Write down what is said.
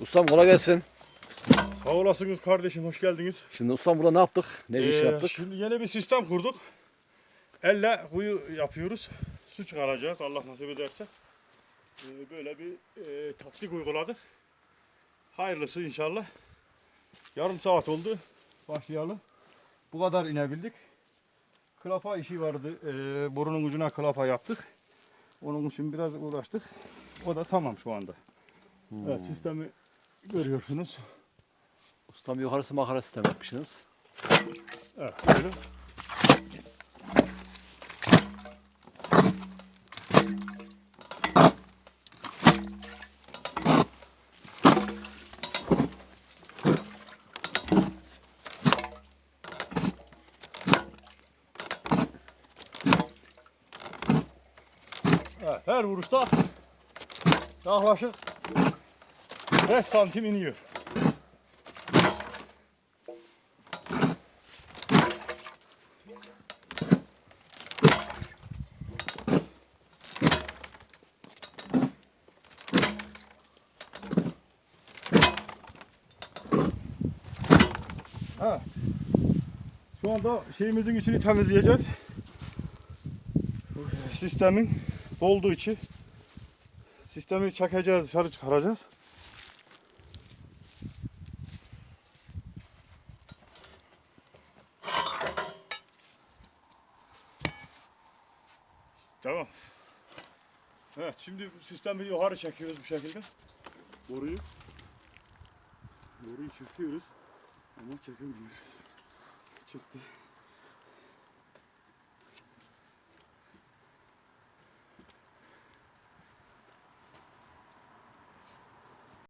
Ustam kolay gelsin. Sağ olasınız kardeşim, hoş geldiniz. Şimdi ustam burada ne yaptık? Ne iş Ee, yaptık? Şimdi yeni bir sistem kurduk. Elle kuyu yapıyoruz. Su çıkaracağız Allah nasip ederse. Ee, böyle bir e, taktik uyguladık. Hayırlısı inşallah. Yarım saat oldu. Başlayalım. Bu kadar inebildik. Klapa işi vardı. Ee, borunun ucuna klapa yaptık. Onun için biraz uğraştık. O da tamam şu anda. Evet sistemi görüyorsunuz. Ustam yukarısı makara sistem yapmışsınız. Evet böyle. Evet, her vuruşta yaklaşık 5 santim iniyor. Ha. Şu anda şeyimizin içini temizleyeceğiz. Sistemin olduğu içi. Sistemi çekeceğiz, dışarı çıkaracağız. Tamam. Evet, şimdi sistemi yukarı çekiyoruz bu şekilde. Boruyu. Boruyu çekiyoruz. Ama çekemiyoruz. Çıktı.